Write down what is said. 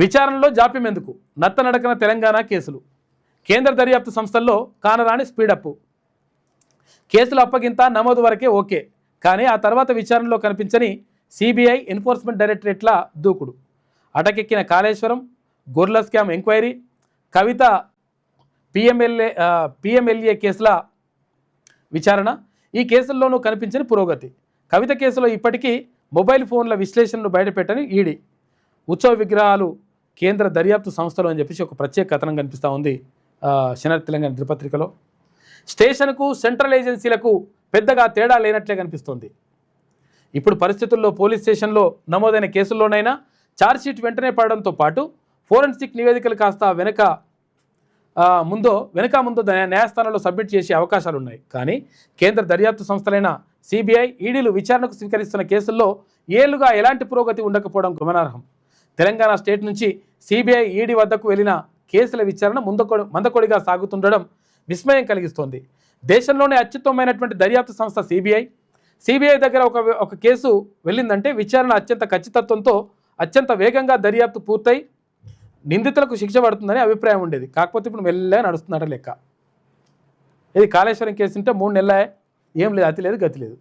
విచారణలో జాప్యం ఎందుకు? నత్తనడకన తెలంగాణ కేసులు. కేంద్ర దర్యాప్తు సంస్థల్లో కానరాని స్పీడప్ కేసుల అప్పగింత నమోదు వరకే ఓకే. కానీ ఆ తర్వాత విచారణలో కనిపించని సిబిఐ ఎన్ఫోర్స్మెంట్ డైరెక్టరేట్ల దూకుడు. అటకెక్కిన Kaleshwaram గొర్ల scam enquiry Kavitha PMLA PMLA కేసుల విచారణ ఈ కేసుల్లోనూ కనిపించని పురోగతి. కవిత కేసులో ఇప్పటికీ మొబైల్ ఫోన్ల విశ్లేషణలు బయటపెట్టని ఈడీ. ఉత్సవ విగ్రహాలు కేంద్ర దర్యాప్తు సంస్థలు అని చెప్పేసి ఒక ప్రత్యేక కథనం కనిపిస్తూ ఉంది శనర్ తెలంగాణ దినపత్రికలో. స్టేషన్కు సెంట్రల్ ఏజెన్సీలకు పెద్దగా తేడా లేనట్లే కనిపిస్తోంది. ఇప్పుడు పరిస్థితుల్లో పోలీస్ స్టేషన్లో నమోదైన కేసుల్లోనైనా ఛార్జ్షీట్ వెంటనే పడడంతో పాటు ఫోరెన్సిక్ నివేదికలు కాస్త వెనక ముందో వెనక ముందో న్యాయస్థానంలో సబ్మిట్ చేసే అవకాశాలు ఉన్నాయి. కానీ కేంద్ర దర్యాప్తు సంస్థలైన సిబిఐ ఈడీలు విచారణకు స్వీకరిస్తున్న కేసుల్లో ఏళ్ళుగా ఎలాంటి పురోగతి ఉండకపోవడం గమనార్హం. తెలంగాణ స్టేట్ నుంచి సిబిఐ ఈడీ వద్దకు వెళ్ళిన కేసుల విచారణ ముందకొడి మందకొడిగా సాగుతుండడం విస్మయం కలిగిస్తోంది. దేశంలోనే అత్యుత్తమైనటువంటి దర్యాప్తు సంస్థ సిబిఐ. సిబిఐ దగ్గర ఒక ఒక కేసు వెళ్ళిందంటే విచారణ అత్యంత ఖచ్చితత్వంతో అత్యంత వేగంగా దర్యాప్తు పూర్తయి నిందితులకు శిక్ష పడుతుందని అభిప్రాయం ఉండేది. కాకపోతే ఇప్పుడు మెల్లగా నడుస్తున్నట లెక్క. ఇది కాళేశ్వరం కేసు ఉంటే మూడు నెలలే. ఏం లేదు అతి లేదు గతి లేదు.